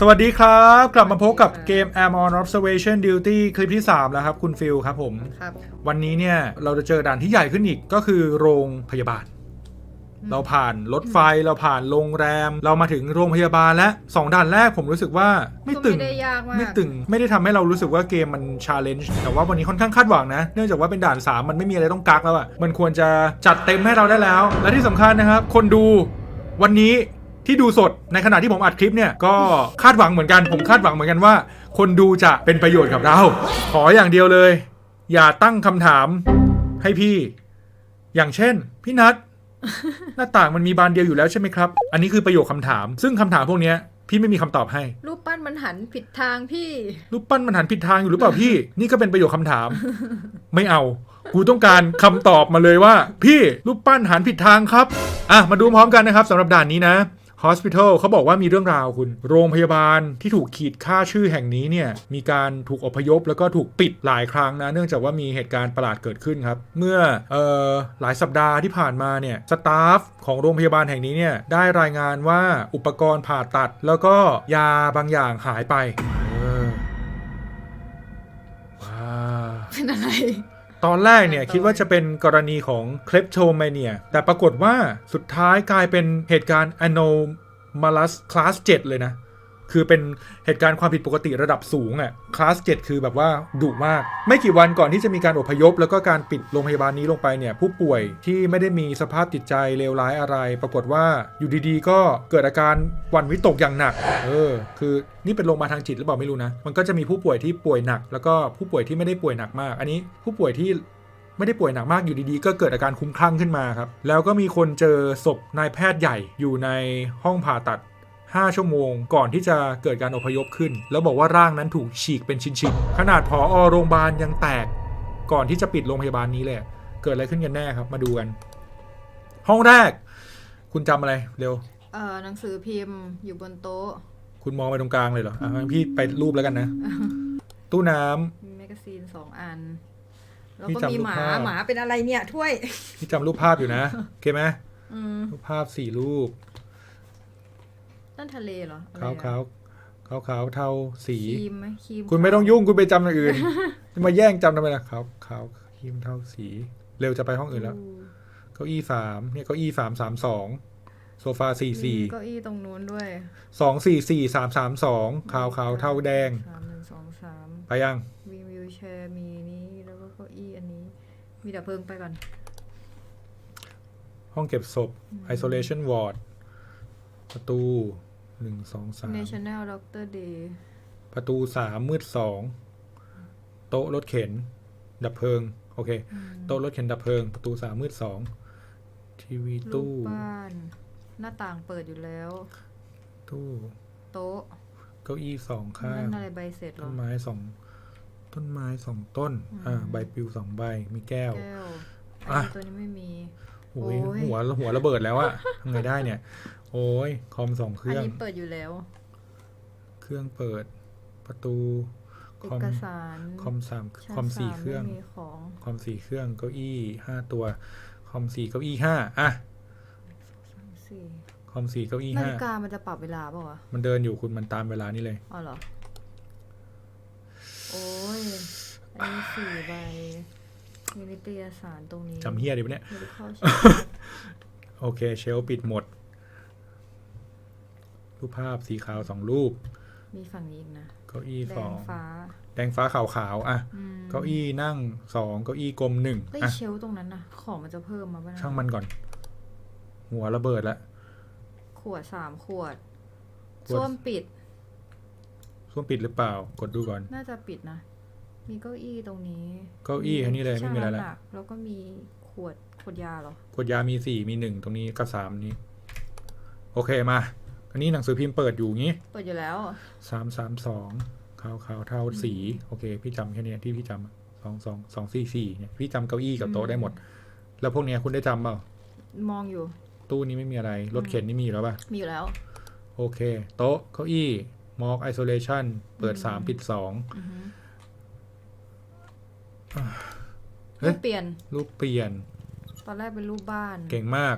สวัสดีครับ กลับมาพบกับเกม Am on Observation Duty คลิปที่ 3 แล้วครับ คุณฟิลครับผม ครับ วันนี้เนี่ย เราจะเจอด่านที่ใหญ่ขึ้นอีกก็คือโรงพยาบาล เราผ่านรถไฟเราผ่านโรงแรม เรามาถึงโรงพยาบาลและ2ด่านแรกผมรู้สึกว่าไม่ก็ตึงไม่ได้ยากมากไม่ตึง ไม่ได้ทำให้เรารู้สึกว่าเกมมันชาเลนจ์แต่ว่าวันนี้ค่อนข้างคาดหวังนะ เนื่องจากว่าเป็นด่าน 3 มันไม่มีอะไรต้องกักแล้วอะมันควรจะจัดเต็มให้เราได้แล้ว และที่สำคัญนะครับ คนดูวันนี้ ที่ดูสดในขณะที่ผมอัดคลิปเนี่ยก็คาดหวังเหมือนกัน ผมคาดหวังเหมือนกันว่า คนดูจะเป็นประโยชน์กับเรา ขออย่างเดียวเลย อย่าตั้งคำถามให้พี่ อย่างเช่น พี่นัทหน้าต่างมันมีบานเดียวอยู่แล้วใช่ไหมครับ อันนี้คือประโยคคำถาม ซึ่งคำถามพวกเนี้ยพี่ไม่มีคำตอบให้ รูปปั้นมันหันผิดทางพี่ รูปปั้นมันหันผิดทางอยู่หรือเปล่าพี่ นี่ก็เป็นประโยคคำถาม ไม่เอา กูต้องการคำตอบมาเลยว่า พี่รูปปั้นหันผิดทางครับ อะ มาดูพร้อมกันนะครับสำหรับด่านนี้นะ Hospital เขาบอกว่ามีเรื่องราวคุณ โรงพยาบาลที่ถูกขีดค่าชื่อแห่งนี้เนี่ย มีการถูกอพยพแล้วก็ถูกปิดหลายครั้งนะ เนื่องจากว่ามีเหตุการณ์ประหลาดเกิดขึ้นครับ เมื่อเอ่อหลายสัปดาห์ที่ผ่านมาเนี่ยสตาฟของโรงพยาบาลแห่งนี้เนี่ยได้รายงานว่าอุปกรณ์ผ่าตัด แล้วก็ยาบางอย่างหายไปเออว้าวเป็นอะไร ตอนแรกเนี่ยคิดว่าจะเป็นกรณีของเคลปโทมเนียแต่ปรากฏว่าสุดท้ายกลายเป็นเหตุการณ์อโนมาลัสคลาส 7 เลยนะ คือเป็นเหตุการณ์ความผิดปกติระดับสูงอะ่ะคลาส7คือแบบว่าดุมาก ไม่กี่วันก่อนที่จะมีการอพยพ แล้วก็การปิดโรงพยาบาลนี้ลงไปเนี่ยผู้ป่วยที่ไม่ได้มีสภาพจิตใจเลวร้ายอะไร ปรากฏว่าอยู่ดีๆ ก็เกิดอาการวันวิตกอย่างหนัก เออ คือนี่เป็นโรงพยาบาลทางจิตหรือเปล่าไม่รู้นะ มันก็จะมีผู้ป่วยที่ป่วยหนัก แล้วก็ผู้ป่วยที่ไม่ได้ป่วยหนักมาก อันนี้ผู้ป่วยที่ไม่ได้ป่วยหนักมากอยู่ดีๆ ก็เกิดอาการคุ้มคลั่งขึ้นมาครับ แล้วก็มีคนเจอศพนายแพทย์ใหญ่อยู่ในห้องผ่าตัด 5 ชั่วโมง ก่อนที่จะเกิดการอพยพขึ้น แล้วบอกว่าร่างนั้นถูกฉีกเป็นชิ้นๆ ขนาดผอโรงพยาบาลยังแตก ก่อนที่จะปิดโรงพยาบาลนี้เลย เกิดอะไรขึ้นกันแน่ครับมาดูกัน ห้องแรก คุณจำอะไรเร็ว เอ่อหนังสือพิมพ์อยู่บนโต๊ะ คุณมองไปตรงกลางเลยเหรออะงั้นพี่ไปรูปแล้วกันนะ ตู้น้ำ มีแมกกาซีนสองอัน แล้วนี่ก็จำมีรูปหมา ภาพ หมาเป็นอะไรเนี่ยถ้วย พี่จำรูปภาพอยู่นะ โอเคไหมอืมรูปภาพสี่รูป นั่นทะเลเหรออะไรขาวอะขาวขาวขาวเทาสี ครีมไหมครีมคุณไม่ต้องยุ่งคุณไปจำอย่างอื่น จะมาแย่งจำทำไมล่ะขาวขาวครีมเทาสี เร็วจะไปห้องอื่นแล้วอู้เก้าอี้สามเนี่ยเก้าอี้สามสามสองโซฟาสี่สี่มีเก้าอี้ตรงนู้นด้วยสองสี่สี่สามสามสองขาวขาวเทาแดง สามหนึ่งสองสามไปยัง มีวิวแชร์มีนี้แล้วก็เก้าอี้อันนี้ มีดับเพลิงไปก่อน ห้องเก็บศพ isolation ward ประตู หนึ่งสองสาม National Doctor Day ประตูสามมืดสองโต๊ะรถเข็น ดับเพลิง โอเค โต๊ะรถเข็นดับเพลิง ประตูสามมืดสองทีวีรูปตู้ บ้าน หน้าต่างเปิดอยู่แล้ว ตู้โต๊ะ เก้าอี้สองข้านั่งนอะไรใบเสร็จเหรต้อนไม้สองต้นไม้สองต้น อ่า ใบปลิวสองใบมีแก้ว แก้วอะอันนี้ตัวนี้ไม่มี โอ้ยโอ้ย หัวหัวระเบิดแล้วอะทำไงได้เนี่ย โอ้ยคอมสองเคอันรื่อง นี้เปิดอยู่แล้ว เครื่องเปิด ประตูเอคอม กสารคอมสามชั้นคอมสี่ามเครื่องไม่มีของคอมสี่เครื่องเก้าอี้ห้าตัว คอมสี่เก้าอี้ห้าอะสี่คอมสี่เก้าอี้นาห้าฬิกามันจะปรับเวลาเปล่าวะมันเดินอยู่คุณมันตามเวลานี่เลย อ๋อเหรอ โอ้ย อันนี้สี่ใบมีนิตยสารตรงนี้จำเฮียดิปะเนี่ยไม่ได้เข้าโอเค เชลฟ์ปิดหมด รูปภาพสีขาวสองรูป มีฝั่งนี้อีกนะเก้าอี้แดสองงฟ้า แดงฟ้าขาวขาวๆอะอืมเก้าอี้นั่งสองเก้าอี้กลมหนึ่งแล้วอะเชลฟ์ตรงนั้นนะของมันจะเพิ่มมาป่ะนะช่างมันก่อน หัวระเบิดแล้วขวดสามขวดขวด ส้วมปิดส้วมปิดหรือเปล่า กดดูก่อน น่าจะปิดนะ มีเก้าอี้ตรงนี้เก้าอี้แค่นี้เลยไม่มีอะไรแล้วชั่งน้ำหนักแล้วก็มีขวดขวดยาเหรอ กดยามีสี่มีหนึ่งตรงนี้ก็สามนี้ โอเคมา อันนี้หนังสือพิมพ์เปิดอยู่งี้เปิดอยู่แล้วสามสามสองขาวขาวเทาสีโอเค พี่จำแค่เนี้ยที่พี่จำสองสองสองสี่สี่เนี่ยพี่จำเก้าอี้กับโต๊ะได้หมด แล้วพวกเนี้ยคุณได้จำเปล่ามองอยู่ ตู้นี้ไม่มีอะไร รถเข็นนี่มีอยู่แล้วป่ะ มีอยู่แล้ว โอเค โต๊ะเก้าอี้มอกไอโซเลชันเปิดสามปิดสองอือฮึเฮ้ยรูปเปลี่ยน รูปเปลี่ยน ตอนแรกเป็นรูปบ้าน เก่งมาก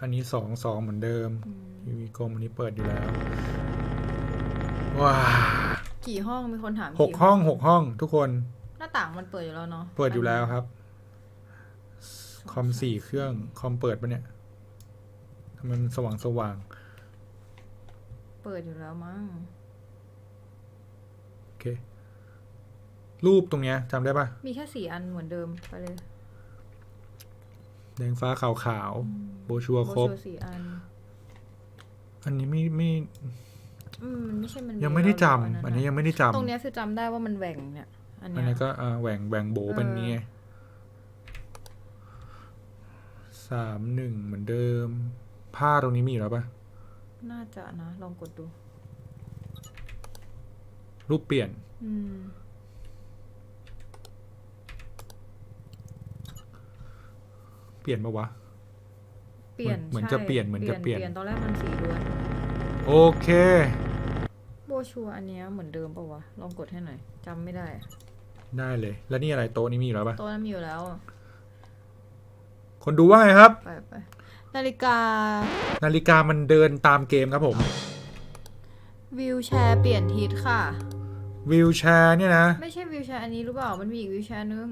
อันนี้สองสองเหมือนเดิมอืม ทีวีกลมอันนี้เปิดอยู่แล้ว ว้ากี่ห้องมีคนถามหกกี่ห้องหกห้องทุกคน หน้าต่างมันเปิดอยู่แล้วเนาะเปิดอยู่แล้วครับ คอมสี่เครื่อง คอมเปิดปะเนี่ยทำไมมันสว่างสว่างเปิดอยู่แล้วมั้งโอเค รูปตรงเนี้ยจำได้ปะมีแค่สี่อันเหมือนเดิมไปเลยแดงฟ้าขาวขาวโบชัวร์ครบโบชัวสี่อัน อันนี้ไม่ไม่อืมมันไม่ใช่มันยังไม่ได้จำแล้วเหรอันนี้ยังไม่ได้จำตรงเนี้ยคือจำได้ว่ามันแหว่งเนี่ย อันอันเนี้นี้ย ก็อ่าแหว่งแหว่งโบเป็นเออ นี้ไงสามหนึ่งเหมือนเดิม ผ้าตรงนี้มีอยู่แล้วปะน่าจะนะ ลองกดดู รูปเปลี่ยน อืม เปลี่ยนปะวะเปลี่ยนเหมือนใช่จะเปลี่ยนเหมือนจะเปลี่ยนเปลี่ยน ตอนแรกมันสีล้วน โอเค โบชัวอันเนี้ยเหมือนเดิมปะวะ ลองกดให้หน่อยจำไม่ได้ ได้เลย แล้วนี่อะไรโต๊ะนี้มีอยู่แล้วปะตัวนั้นมีอยู่แล้ว คนดูว่าไงครับ ไปไปนาฬิกา นาฬิกามันเดินตามเกมครับผม วิวแชร์เปลี่ยนทิศค่ะ วิวแชร์เนี่ยนะ ไม่ใช่วิวแชร์อันนี้หรือเปล่า มันมีอีกวิวแชร์นึง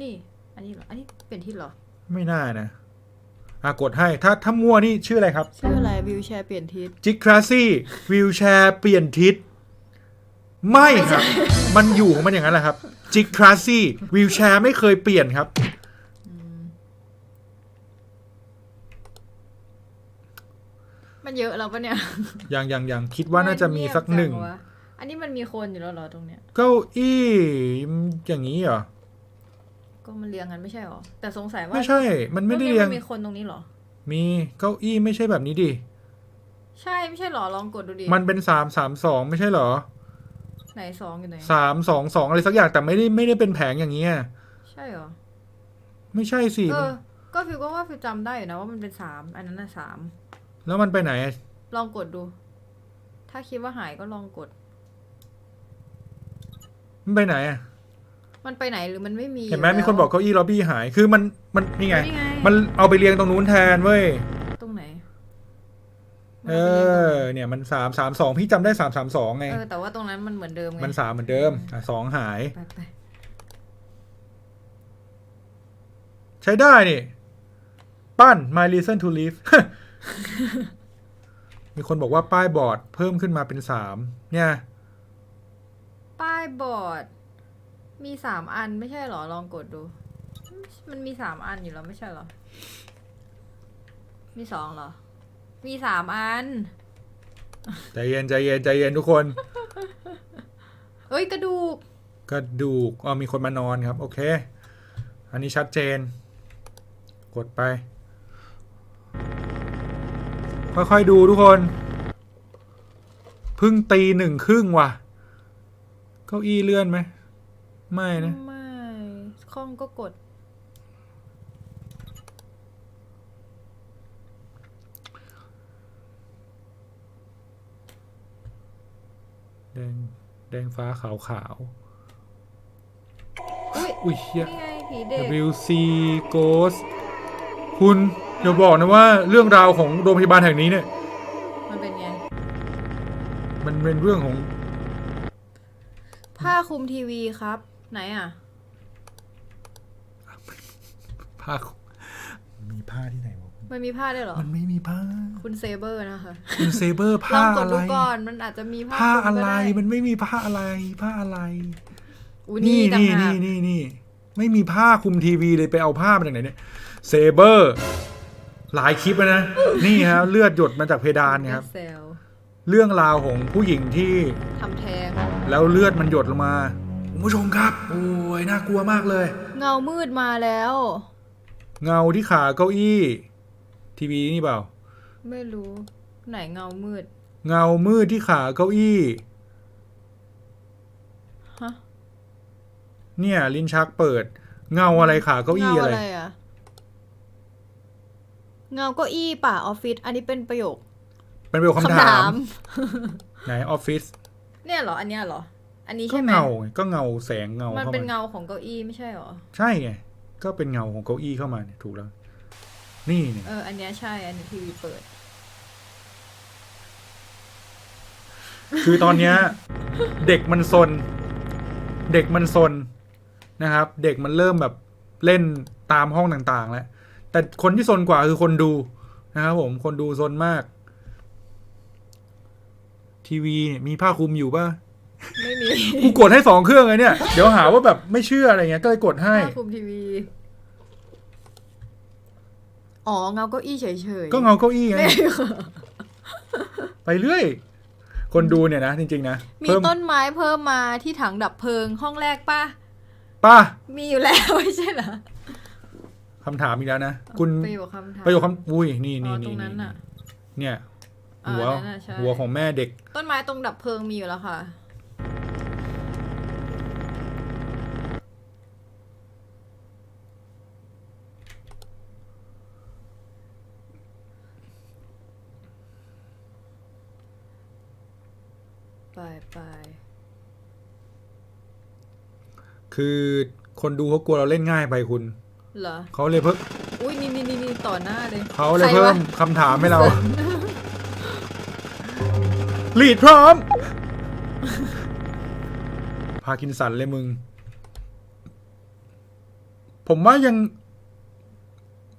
นี่ อันนี้เหรอ อันนี้เปลี่ยนทิศเหรอ ไม่น่านะ อะกดให้ถ้าถ้ามั่วนี่ชื่ออะไรครับ ชื่ออะไรวิวแชร์เปลี่ยนทิศจิกคราซี่วิวแชร์เปลี่ยนทิศไม่ครับ มันอยู่ของมันอย่างนั้นแหละครับจิกคราซี่วิวแชร์ไม่เคยเปลี่ยนครับมันเยอะแล้วปะเนี่ยอย่างอย่างอย่างคิดว่าน่าจะมีสักหนึ่งเยบจัวะอันนี้มันมีคนอยู่แล้วเหรอตรงเนี้ย เก้าอี้อย่างนี้เหรอ ก็มันเรียงกันไม่ใช่เหรอ แต่สงสัยว่าไม่ใช่ มันไม่ได้ตเรียงนมีคนตรงนี้เหรอ มีเก้าอี้ไม่ใช่แบบนี้ดิ ใช่ไม่ใช่เหรอลองกดดูดิ มันเป็นสามสามสองไม่ใช่เหรอ ไหนสองอยู่ไหนสามสองสองอะไรสักอย่างแต่ไม่ได้ไม่ได้เป็นแผงอย่างนี้ย ใช่เหรอ ไม่ใช่สิเออก็ฟิวก็ว่าฟิวจำได้อยู่นะว่ามันเป็นสามอันนั้นน่ะสามแล้วมันไปไหน ลองกดดู ถ้าคิดว่าหายก็ลองกด มันไปไหนอะ มันไปไหนหรือมันไม่มีเห็นไหมยู่แล้วมีคนบอกเก้าอี้ล็อบบี้หายคือมันมันนี่ไงนี่ไง มันเอาไปเรียงตรงนู้นแทนเว้ยตรงไหน เออ เนี่ยมันสามสามสองพี่จำได้สามสามสองไงเออแต่ว่าตรงนั้นมันเหมือนเดิมไงมันสามเหมือนเดิมอะสองหายไปไปใช้ได้นี่ปั้น my reason to live มีคนบอกว่าป้ายบอร์ดเพิ่มขึ้นมาเป็นสามเนี่ย ป้ายบอร์ด มีสามอันไม่ใช่เหรอ ลองกดดู มันมีสามอันอยู่แล้วไม่ใช่เหรอ มีสองเหรอ มีสามอัน ใจเย็นใจเย็นใจเย็นทุกคน เอ้ยกระดูกก็ดูกอ๋อมีคนมานอนครับ โอเค อันนี้ชัดเจน กดไป ค่อยๆดูทุกคน เพึ่งตีหนึ่งครึ่งว่ะ เก้าอี้เลื่อนไหม ไม่นะ ไม่คล้องก็กด แดง แดงฟ้าขาวขาว อุ้ยๆอุ้ยเฮีย นี่ไงผีเด็ก WC Ghost คุณอย่าบอกนะว่าเรื่องราวของโรงพยาบาลแห่งนี้เนี่ย มันเป็นไง มันเป็นเรื่องของผ้าคลุมทีวีครับ ไหนอะ ผ้ามีผ้าที่ไหนวะมันมีผ้าได้วยเหรอ มันไม่มีผ้า คุณเซเบอร์นะคะ คุณเซเบอร์ลผ้าองกดอะไร ดูก่อนมันอาจจะมีผ้าผ้าคลุมอะไร ก็ด้มันไม่มีผ้าอะไร ผ้าอะไรอุ้ยนี่ต่างนี่หากนี่นี่นี่ไม่มีผ้าคลุมทีวีเลยไปเอาผ้ามาจากไหนเนี่ยเซเบอร์ หลายคลิปแล้วนะ นี่ฮะเลือดหยดมาจากเพดานเนี่ยครับเซลเรื่องราวของผู้หญิงที่ทำแท้งแล้วเลือดมันหยดลงมาคุณ ผู้ชมครับ โอ้ยน่ากลัวมากเลย เงามืดมาแล้ว เงาที่ขาเก้าอี้ ทีวีนี่เปล่า ไม่รู้ ไหนเงามืด เงามืดที่ขาเก้าอี้ ฮะ เนี่ย ลิ้นชักเปิด เงาอะไรขาเก้าอี้เงาอะไรอะไรอะเงาเก้าอี้ป่ะออฟฟิศ อันนี้เป็นประโยคเป็นประโยคคำถาม ไหนออฟฟิศ เนี่ยเหรอ อันเนี้ยเหรอ อันนี้ก็ใช่ไหมเงาไงก็เงาแสงเงามันเข้าเป็นมาเงาของเก้าอี้ไม่ใช่เหรอ ใช่ไงก็เป็นเงาของเก้าอี้เข้ามาเนี่ยถูกแล้ว นี่เนี่ย เออ อันเนี้ยใช่ อันนี้ทีวีเปิด คือตอนเนี้ย เด็กมันซน เด็กมันซนนะครับ เด็กมันเริ่มแบบเล่นตามห้องต่างๆ แล้ว แต่คนที่ซนกว่าคือคนดูนะครับผมคนดูซนมาก ทีวีเนี่ยมีผ้าคลุมอยู่ป่ะ ไม่มีกูกดให้สองเครื่องเลยเนี่ย เดี๋ยวหาว่าแบบไม่เชื่ออะไรเงี้ยก็เลยกดให้ ภาคคุมทีวี อ๋อเงาเก้าอี้เฉยๆก็เงาเก้าอี้ไงไม่ไปเรื่อย คนดูเนี่ยนะจริงๆนะมีเพิ่มต้นไม้เพิ่มมาที่ถังดับเพลิงห้องแรกป่ะ ป้ามีอยู่แล้ว ไม่ใช่เหรอคำถามอีกแล้วนะคุณประโยคคำถามประโยคคำอุ้ยนี่อ๋นี่อนี่ตรงนั้นน่ะ เนี่ยอ่าหัวนั่นน่ะใช่ หัวของแม่เด็ก ต้นไม้ตรงดับเพลิงมีอยู่แล้วค่ะ ไปไปคือคนดูเขากลัวเราเล่นง่ายไปคุณ เหรอเขาเลยเพิ่มอุ้ยนี่นี่นี่นี่ต่อหน้าเลยเขาเลยใครเพิ่วะมคำถามให้เราลีดพร้อม พากินสันเลยมึง ผมว่ายัง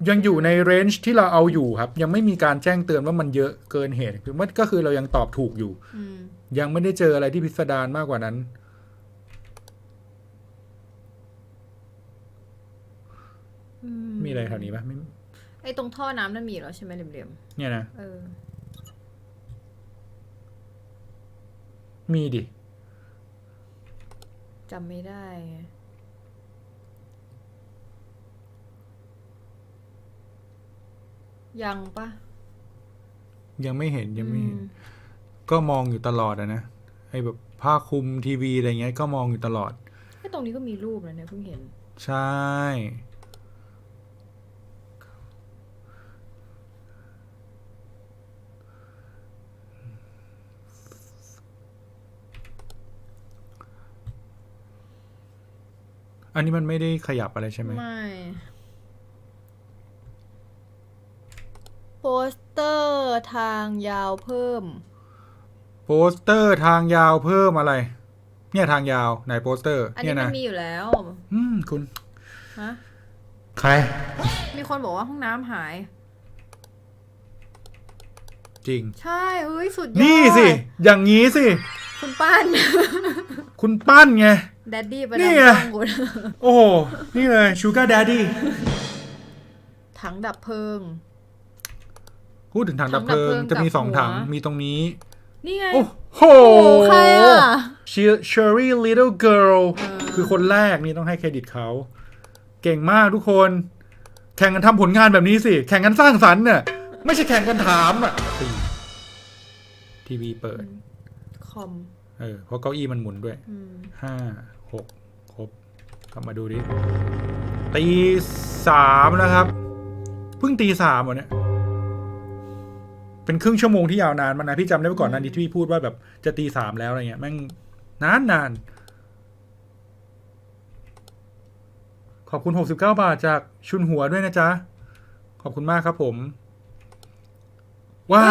ยังอยู่ในเรนจ์ที่เราเอาอยู่ครับ ยังไม่มีการแจ้งเตือนว่ามันเยอะเกินเหตุคือมันก็คือเรายังตอบถูกอยู่อืม ยังไม่ได้เจออะไรที่พิสดารมากกว่านั้นอืมีอะไรแถวนี้ปะไม่ไอ้ตรงท่อน้ำนั่นมีแล้วใช่ไหมเหลี่ยมเนี่ยนะๆเออ มีดิจำไม่ได้ไงยังปะยังไม่เห็นยังไม่เห็น อืม ก็มองอยู่ตลอดอะนะไอ้แบบผ้าคลุมทีวีอะไรเงี้ยก็มองอยู่ตลอด ไอ้ตรงนี้ก็มีรูปนะเนี่ยเพิ่งเห็น ใช่ อันนี้มันไม่ได้ขยับอะไรใช่ไหม ไม่ โปสเตอร์ทางยาวเพิ่ม โปสเตอร์ทางยาวเพิ่มอะไร เนี่ยทางยาวไหนโปสเตอร์ อันเนี่นี้ยมันะ นมีอยู่แล้วอืม คุณ ฮะใคร มีคนบอกว่าห้องน้ำหาย จริง ใช่เฮ้ยสุดยอดนี่สิ อย่างนี้สิ คุณปั้นคุณปั้นไง แดดดี้ประนี่ดับไงกล้องคุณโอ้โห นี่เลยชูการ์ d ดดดี้ถังดับเพลิง พูดถึงถังดับเพลิงถังดับเพลิงจะมีกับสองถังหัวมีตรงนี้ นี่ไง โอ้โหโอ้ใครอะ เชอรี่ลิตเติ้ลเกิร์ลเออคือคนแรกนี่ต้องให้เครดิตเขา เก่งมากทุกคน แข่งกันทำผลงานแบบนี้สิ แข่งกันสร้างสรรค์เนี่ยไม่ใช่แข่งกันถามอะทีวีเปิด คอม เออ เพราะเก้าอี้มันหมุนด้วยอืมห้า หก ครบกลับมาดูดิ ตีสามแล้วครับ เพิ่งตีสามวันเนี้ย เป็นครึ่งชั่วโมงที่ยาวนานมากนะพี่จำได้เมื่อก่อนหนั้านที่พี่พูดว่าแบบจะตีสามแล้วอะไรเงี้ยแม่งนานนานขอบคุณหกสิบเก้าบาทจากชุนหัวด้วยนะจ๊ะ ขอบคุณมากครับผม ว้า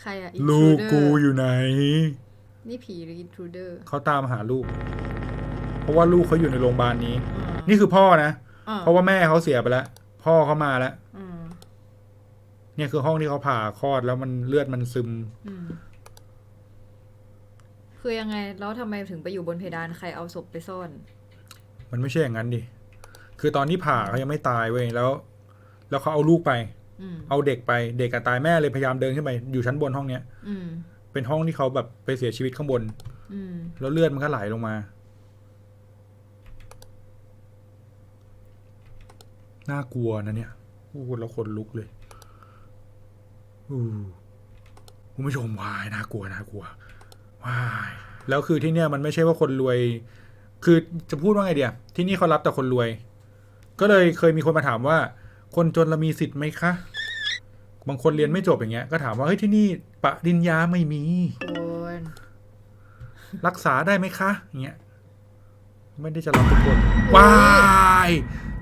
ใครอะลูก Intruder กูอยู่ไหน นี่ผีหรือ intruder เขาตามหาลูก เพราะว่าลูกเขาอยู่ในโรงพยาบาลนี้อ่านี่คือพ่อนะ อ่เพราะว่าแม่เขาเสียไปแล้ว พ่อเขามาแล้วอืม เนี่ยคือห้องที่เขาผ่าคลอดแล้วมันเลือดมันซึม อืมคือยังไงแล้วทำไมถึงไปอยู่บนเพดานใครเอาศพไปซ่อน มันไม่ใช่อย่างนั้นดิ คือตอนที่ผ่าเขายังไม่ตายเว้ยแล้ว แล้วเขาเอาลูกไป อืม เอาเด็กไป เด็กกับตายแม่เลยพยายามเดินขึ้นไปอยู่ชั้นบนห้องเนี้ย อืม เป็นห้องที่เขาแบบไปเสียชีวิตข้างบน อืม แล้วเลือดมันก็ไหลลงมา น่ากลัวนะเนี่ยพูดแล้วขนลุกเลยอู้ คุณผู้ชมวายน่ากลัวน่ากลัววายแล้วคือที่เนี่ยมันไม่ใช่ว่าคนรวย คือจะพูดว่าไงเดียที่นี่เขารับแต่คนรวย ก็เลยเคยมีคนมาถามว่า คนจนเรามีสิทธิ์ไหมคะ บางคนเรียนไม่จบอย่างเงี้ย ก็ถามว่าเฮ้ยที่นี่ปริญญาไม่มีโอนรักษาได้ไหมคะอย่างเงี้ยไม่ได้จะรับทุกคนว้าย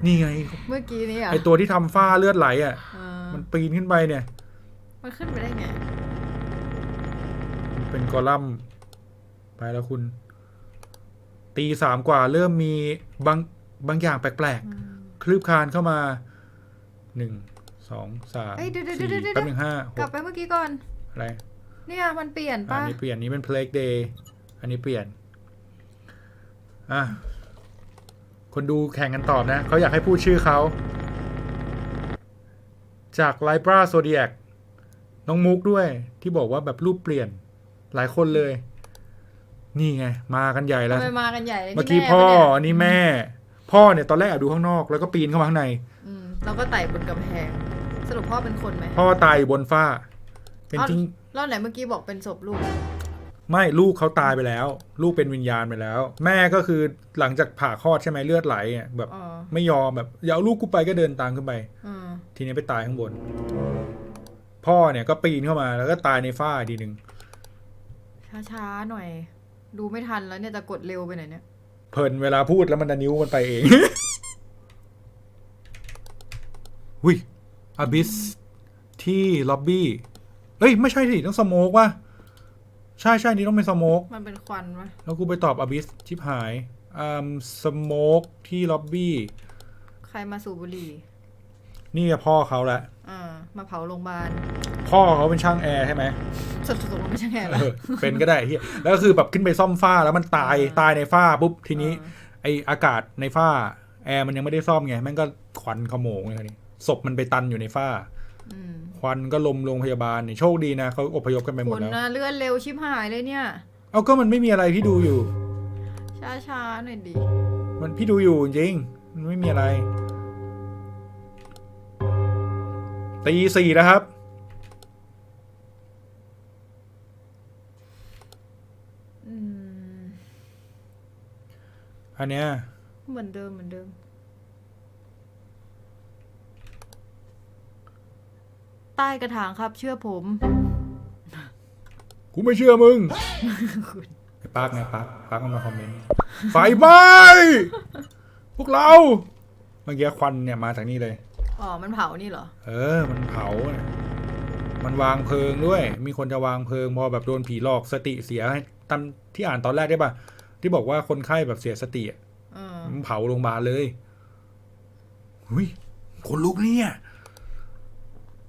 นี่ไง เมื่อกี้นี้อะไอตัวที่ทำฝ้าเลือดไหลอะอ่ามันปีนขึ้นไปเนี่ย มันขึ้นไปได้ไง เป็นกอลัมน์ไปแล้วคุณ ตีสามกว่าเริ่มมีบางบางอย่างแปลกๆ คลืบคลานเข้ามาหนึ่งสองสามเอ้ยเดี๋ยวๆๆๆสี่ๆแป๊บหนึ่งห้ากลับหกไปเมื่อกี้ก่อน อะไร เนี่ยมันเปลี่ยนอันป่ะนี้เปลี่ยนนี้เป็น Plague Day อันนี้เปลี่ยน อะ คนดูแข่งกันตอบนะ เขาอยากให้พูดชื่อเขา จาก Libra Zodiac น้องมุกด้วยที่บอกว่าแบบรูปเปลี่ยนหลายคนเลย นี่ไง มากันใหญ่แล้วทำไมมากันใหญ่ลยเมื่อกี้นี่แพ่อปะเนี่ยอันนี้แม่ พ่อเนี่ยตอนแรกแอบดูข้างนอกแล้วก็ปีนเข้ามาข้างในอืมเราก็ไต่บนกำแพง สรุปพ่อเป็นคนไหมพ่อตายอยู่บนฝ้า เป็นจริงแล้วไหนเมื่อกี้บอกเป็นศพลูก ไม่ลูกเขาตายไปแล้ว ลูกเป็นวิญญาณไปแล้ว แม่ก็คือหลังจากผ่าคลอดใช่ไหมเลือดไหลอะแบบอ๋อไม่ยอมแบบอย่าเอาลูกกูไปก็เดินตามขึ้นไปอืมทีนี้ไปตายข้างบน พ่อเนี่ยก็ปีนเข้ามาแล้วก็ตายในฝ้าอีกทีหนึ่งช้าๆหน่อย ดูไม่ทันแล้วเนี่ยจะกดเร็วไปไหนอยเนี่ย เพลินเวลาพูดแล้วมันจะนิ้วมันไปเองหุยอาบิส ที่ล็อบบี้เอ้ย ไม่ใช่สิต้องสโมกว่ะใช่ใช่นี่ต้องเป็นสโมกมันเป็นควันปะแล้วกูไปตอบอาบิสชิบหายอ่าสโมกที่ล็อบบี้ ใครมาสูบบุหรี่ นี่พ่อเขาแหละอ่ามาเผาโรงพยาบาลพ่อเขาเป็นช่างแอร์ใช่ไหมสดๆไม่ใช่ไงเอล่ะอเป็นก็ได้เฮียแล้วก็คือแบบขึ้นไปซ่อมฝ้าแล้วมันตายอ่าตายในฝ้าปุ๊บทีนี้อ่าไออากาศในฝ้า แอร์มันยังไม่ได้ซ่อมไงแม่งก็ควันขโมงเลยทีนี้ศพมันไปตันอยู่ในฝ้าอืมควันก็ลมโรงพยาบาลนี่โชคดีนะเขาอพยพกันไปหมคุดณแล้วนะเลื่อนเร็วชิบหายเลยเนี่ย เอาก็มันไม่มีอะไรพี่ดูอยู่ ช้าๆหน่อยดิมันพี่ดูอยู่จริงมันไม่มีอะไร ตีสี่แล้วครับอืมอันเนี้ย เหมือนเดิมเหมือนเดิม ใต้กระถางครับ เชื่อผม กูไม่เชื่อมึงไอ้ปาร์กไงปาร์กปาร์กมันมาคอมเมนต์ ไฟไหม้พวกเรา เมื่อกี้ควันเนี่ยมาจากนี่เลย อ๋อ มันเผานี่เหรอ เออ มันเผาเนี่ยมันวางเพลิงด้วย มีคนจะวางเพลิงพอแบบโดนผีหลอกสติเสียให้ตามที่อ่านตอนแรกได้ปะที่บอกว่าคนไข้แบบเสียสติอะเออ มันเผาโรงพยาบาลเลยหุยคนลุกเนี่ย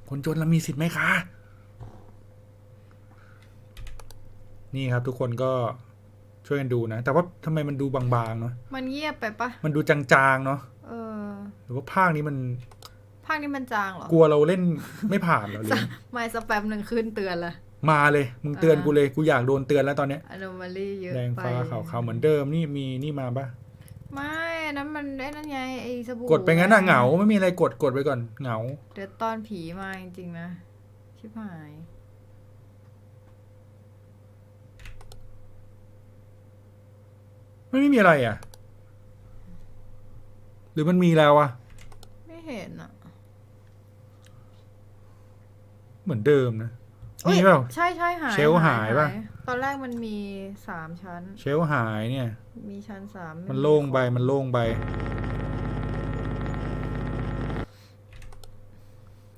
คนจนเรามีสิทธิ์ไหมคะ นี่ครับทุกคนก็ช่วยกันดูนะ แต่ว่าทำไมมันดูบางๆเนาะ มันเงียบไปปะมันดูจางๆเนาะ เออ หรือว่าภาคนี้มัน ภาคนี้มันจางเหรอกลัวเราเล่นไม่ผ่านเหรอหรือไม่สแปมหนึ่งขึ้นเตือนละมาเลย มึงเตือนอ่ากูกูเลยกูอยากโดนเตือนแล้วตอนเนี้ยอ n o มาลีเยอะแดงไปฟ้าขาวขาวเหมือนเดิมนี่มีนี่มาปะไม่อันนั้นมันได้นั่นไงไอ้สบู่กดไปงั้นน่ะเหงาไม่มีอะไรกดกดไปก่อนเหงา เดี๋ยวตอนผีมาจริงๆนะ ชิบหายไม่มีอะไรอะ หรือมันมีแล้วอะไม่เห็นอะ เหมือนเดิมนะอุ๊ยมีเปล่า ใช่ใช่หายเชลฟ์หายปะตอนแรกมันมีสามชั้น เชลฟ์หายเนี่ย มีชั้นสามมันโล่งไปมันโล่งไป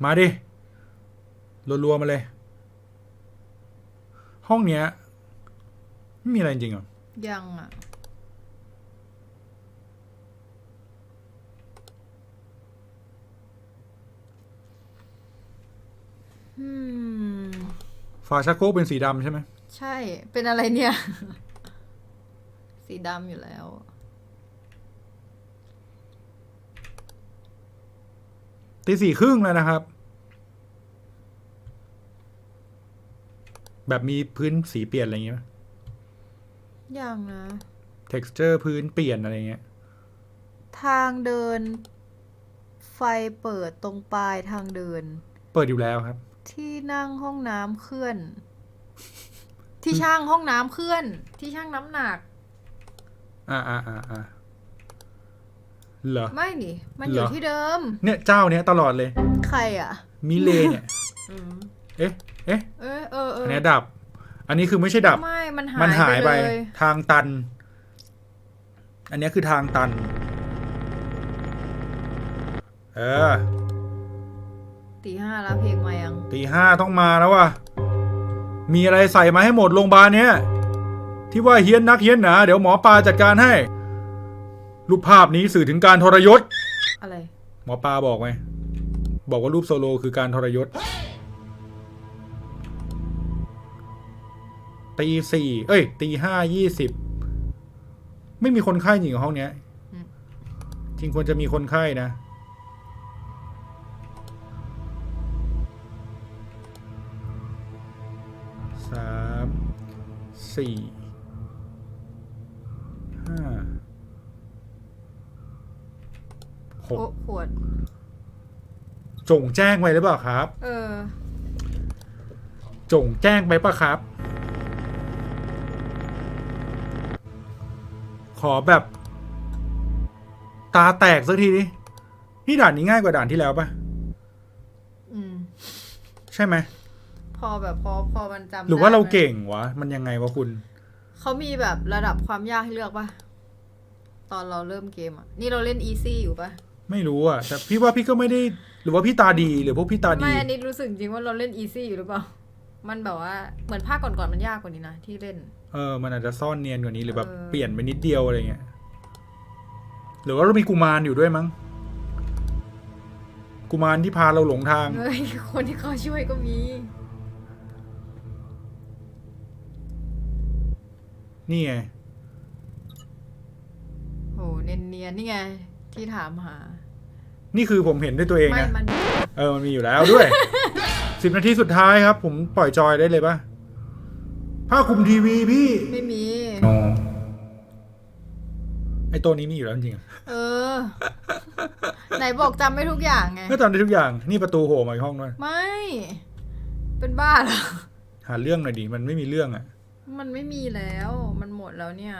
มาดิรัวๆมาเลย ห้องเนี้ยไม่มีอะไรจริงเหรอยังอะ ฝาชักโครกเป็นสีดำใช่ไหมใช่ เป็นอะไรเนี่ย สีดำอยู่แล้ว ตีสี่ครึ่งแล้วนะครับ แบบมีพื้นสีเปลี่ยนอะไรอย่างเงี้ยยังนะ texture พื้นเปลี่ยนอะไรเงี้ย ทางเดิน ไฟเปิดตรงปลายทางเดิน เปิดอยู่แล้วครับ ที่นั่งห้องน้ำเคลื่อน ที่ช่างห้องน้ำเคลื่อน ที่ช่างน้ำหนัก อ่าอ่าอ่าอ่าเหรอ ไม่นี่ มันอยู่เหรอ ที่เดิม เนี่ยเจ้าเนี้ยตลอดเลย ใครอะ มิเลเนี่ย อืมเอ๊ะ เอ๊ะ เออเออเออัอนเนี้ยดับ อันนี้คือไม่ใช่ดับ ไม่ มันหายมันหายไปเลย ทางตัน อันเนี้ยคือทางตัน เออ ตีห้าแล้วเพลงมายังตีห้าต้องมาแล้วว่ะ มีอะไรใส่มาให้หมดโรงพยาบาลเนี้ยที่ว่าเฮี้ยนนักเฮี้ยนหนาเดี๋ยวหมอปลาจัดการให้ รูปภาพนี้สื่อถึงการทรยศ อะไร หมอปลาบอกไหมบอกว่ารูปโซโลคือการทรยศตีสี่เอ้ยตีห้ายี่สิบไม่มีคนไข้หญิงห้องเนี้ยอืมจริงควรจะมีคนไข้นะ สี่ห้าหกโอ้ขวด จงแจ้งไว้หรือเปล่าครับ เออ จงแจ้งไปปะครับ ขอแบบ ตาแตกสักทีดินี่ด่านนี้ง่ายกว่าด่านที่แล้วปะอืม ใช่ไหม พอแบบพอพอมันจำหรือว่าได้เราไหมเก่งวะ มันยังไงวะคุณ เขามีแบบระดับความยากให้เลือกปะตอนเราเริ่มเกมอะ นี่เราเล่นอีซี่อยู่ปะไม่รู้อะแต่พี่ว่าพี่ก็ไม่ได้ หรือว่าพี่ตาดีหรือพวกพี่ตาดีไม่อันนี้รู้สึกจริงว่าเราเล่นอีซี่อยู่หรือเปล่า มันแบบว่าเหมือนภาคก่อนๆมันยากกว่านี้นะที่เล่น เออ มันอาจจะซ่อนเนียนกว่านี้หรือแบบเออเปลี่ยนไปนิดเดียวอะไรเงี้ยหรือว่าเรามีกุมารอยู่ด้วยมั้งกุมารที่พาเราหลงทางเฮ้ยคนที่เขาช่วยก็มี นี่ไง โหเนียนๆนี่ไง ที่ถามหา นี่คือผมเห็นด้วยตัวเองไม่นะ มัน เออ มันมีอยู่แล้วด้วย สิบนาทีสุดท้ายครับ ผมปล่อยจอยได้เลยปะผ้าคลุมทีวีพี่ไม่มี อ๋อไอตัวนี้มีอยู่แล้วจริงๆอะเออ ไหนบอกจำไม่ทุกอย่างไง ก็จำได้ทุกอย่าง นี่ประตูโผล่มาอีกห้องด้วย ไม่ เป็นบ้าเหรอ หาเรื่องหน่อยดิมันไม่มีเรื่องอะ มันไม่มีแล้ว มันหมดแล้วเนี่ย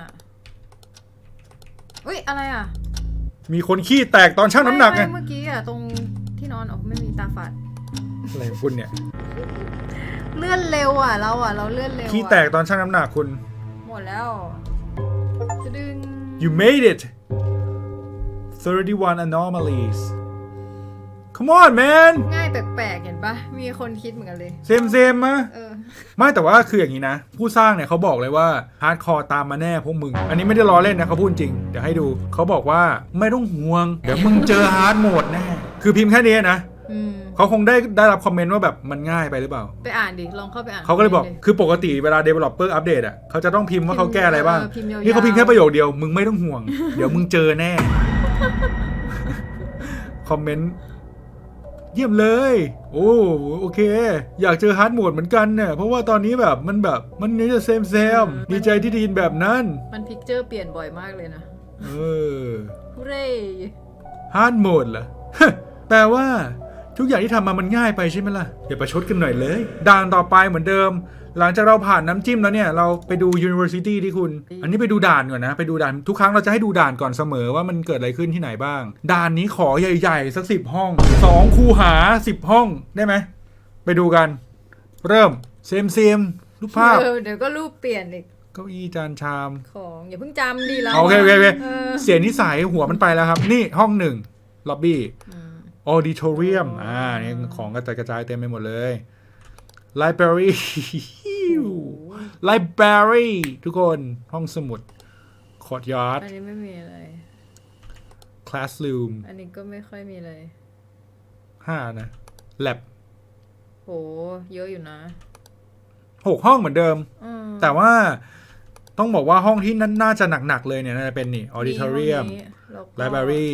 อุ้ยอะไรอะมีคนขี้แตกตอนชั่งน้ำหนักไงไม่ไม่เมื่อกี้อะตรงที่นอนอ๋อไม่มีตาฝาดอะไรของคุณเนี่ยเลื่อนเร็วอะเราอะเราเลื่อนเร็วอะขี้แตกตอนชั่งน้ำหนักคุณ หมดแล้วจะดึง you made it 31 anomalies come on man ง่ายแปลกๆเห็นปะมีคนคิดเหมือนกันเลย เซมเซมมะเออ ไม่แต่ว่าคืออย่างนี้นะ ผู้สร้างเนี่ยเขาบอกเลยว่าฮาร์ดคอร์ตามมาแน่พวกมึง อันนี้ไม่ได้ล้อเล่นนะเขาพูดจริง เดี๋ยวให้ดูเขาบอกว่าไม่ต้องห่วง เดี๋ยวมึงเจอฮาร์ดโหมดแน่ คือพิมพ์แค่นี้นะอืม เขาคงได้ได้รับคอมเมนต์ว่าแบบมันง่ายไปหรือเปล่า ไปอ่านดิ ลองเข้าไปอ่านเขาก็เลยบอกดิคือปกติเวลา developer อัปเดตอะเขาจะต้องพิมพ์ว่าเขาแก้อะไรบ้างเออพิมพ์ยาวๆนี่เขาพิมพ์แค่ประโยคเดียว มึงไม่ต้องห่วง เดี๋ยวมึงเจอแน่ คอมเมนต์ เยี่ยมเลย โอ้โอเค อยากเจอฮาร์ดโหมดเหมือนกันเนี่ยเพราะว่าตอนนี้แบบมันแบบมันนี่จะเซมเซมดีใจที่ได้ยินแบบนั้น มันพิกเจอร์เปลี่ยนบ่อยมากเลยนะ เออฮูเร่ฮาร์ดโหมดเหรอแปลว่าทุกอย่างที่ทำมามันง่ายไปใช่ไหมล่ะอย่าประชดกันหน่อยเลย ด่านต่อไปเหมือนเดิม หลังจากเราผ่านน้ำจิ้มแล้วเนี่ยเราไปดู University ที่คุณ อันนี้ไปดูด่านก่อนนะ ไปดูด่านทุกครั้งเราจะให้ดูด่านก่อนเสมอว่ามันเกิดอะไรขึ้นที่ไหนบ้าง ด่านนี้ขอใหญ่ๆ สักสิบห้องสองคูหาสิบห้องได้ไหม ไปดูกัน เริ่มเซมเซมรูปภาพเออเดี๋ยวก็รูปเปลี่ยนอีกเก้าอี้จานชาม ของอย่าเพิ่งจำดีเราโอเคโอเคโอเคเออเสียงนิสัยหัวมันไปแล้วครับ นี่ห้องหนึ่งล็อบบี้อืมออดิทอเรียมอ่านี่ของกระจายกระจายเต็มไปหมดเลย Library Library ทุกคนห้องสมุด Courtyard อันนี้ไม่มีอะไร Classroom อันนี้ก็ไม่ค่อยมีเลยห้านะ Lab โห เยอะอยู่นะหกห้องเหมือนเดิม อืมแต่ว่าต้องบอกว่าห้องที่นั่นน่าจะหนัก ๆ เลยเนี่ยน่าจะเป็นนี่ Auditorium มีห้องนี้แล้วก็ Library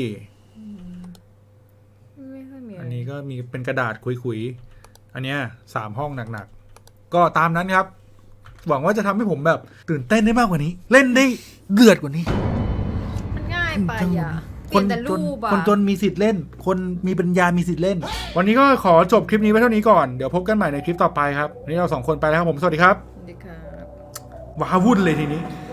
ไม่ค่อยมีะไรอันนี้ก็มีเป็นกระดาษคุยๆ อันเนี้ยสามห้องหนักๆ ก็ตามนั้นครับ หวังว่าจะทำให้ผมแบบตื่นเต้นได้มากกว่านี้ เล่นได้เดือดกว่านี้ มันง่ายไปอะเปคลี่ยนนแต่จนรูปอะ คนจนมีสิทธิ์เล่น คนมีปัญญามีสิทธิ์เล่น วันนี้ก็ขอจบคลิปนี้ไว้เท่านี้ก่อน เดี๋ยวพบกันใหม่ในคลิปต่อไปครับวันนี้เราสองคนไปแล้วครับผม สวัสดีครับ สวัสดีครับ ว้าวุ่นเลยทีนี้ว